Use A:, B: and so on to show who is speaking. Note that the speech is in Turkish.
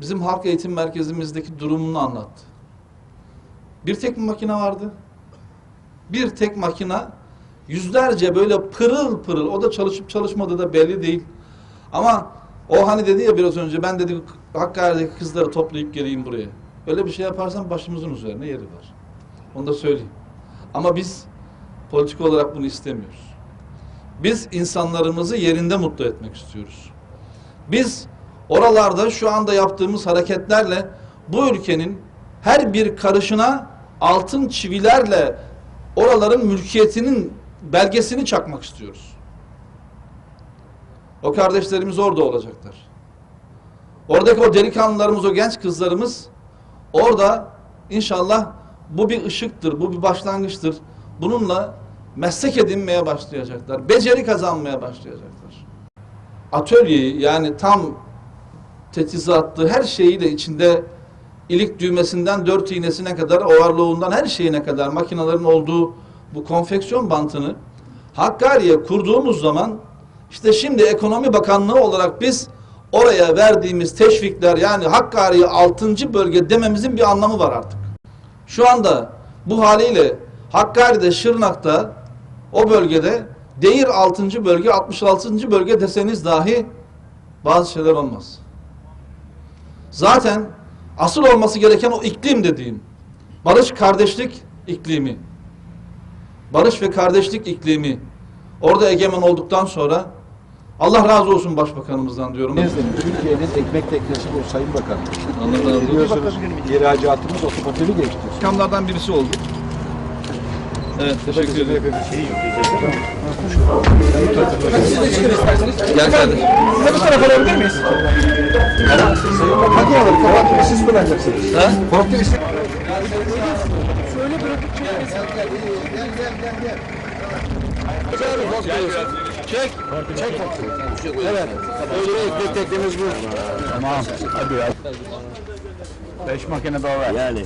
A: Bizim halk eğitim merkezimizdeki durumunu anlattı. Bir tek makine vardı. Bir tek makina yüzlerce böyle pırıl pırıl o da çalışıp çalışmadığı da belli değil. Ama o hani dedi ya biraz önce ben dedi Hakkari'deki kızları toplayıp geleyim buraya. Öyle bir şey yaparsan başımızın üzerine yeri var. Onu da söyleyeyim. Ama biz politik olarak bunu istemiyoruz. Biz insanlarımızı yerinde mutlu etmek istiyoruz. Biz oralarda şu anda yaptığımız hareketlerle bu ülkenin her bir karışına altın çivilerle oraların mülkiyetinin belgesini çakmak istiyoruz. O kardeşlerimiz orada olacaklar. Oradaki o delikanlılarımız, o genç kızlarımız orada inşallah bu bir ışıktır, bu bir başlangıçtır. Bununla meslek edinmeye başlayacaklar, beceri kazanmaya başlayacaklar. Atölyeyi yani tam tetizatlı her şeyiyle içinde ilik düğmesinden dört iğnesine kadar, overlock'undan her şeyine kadar makinelerin olduğu bu konfeksiyon bantını Hakkari'ye kurduğumuz zaman işte şimdi Ekonomi Bakanlığı olarak biz oraya verdiğimiz teşvikler yani Hakkari'ye 6. bölge dememizin bir anlamı var artık. Şu anda bu haliyle Hakkari'de, Şırnak'ta o bölgede Değir 6. bölge, 66. bölge deseniz dahi bazı şeyler olmaz. Zaten asıl olması gereken o iklim dediğim. Barış kardeşlik iklimi. Barış ve kardeşlik iklimi. Orada egemen olduktan sonra Allah razı olsun başbakanımızdan diyorum.
B: Türkiye'nin ekmek teknesi bu Sayın Bakan.
A: Allah razı olsun.
B: İhracatımız otomotivi geçti.
A: Kamlardan birisi oldu. Evet, teşekkür ederim. Gel kardeşim.
B: Bu tarafa alabilir miyiz? Makineleri kapatıp siz kullanacaksınız.
A: Ha?
B: Forklift siz-
A: Çek.
B: Evet. Öyle teknemiz bu. Tamam. Hadi ya. Beş makine daha var. Yani.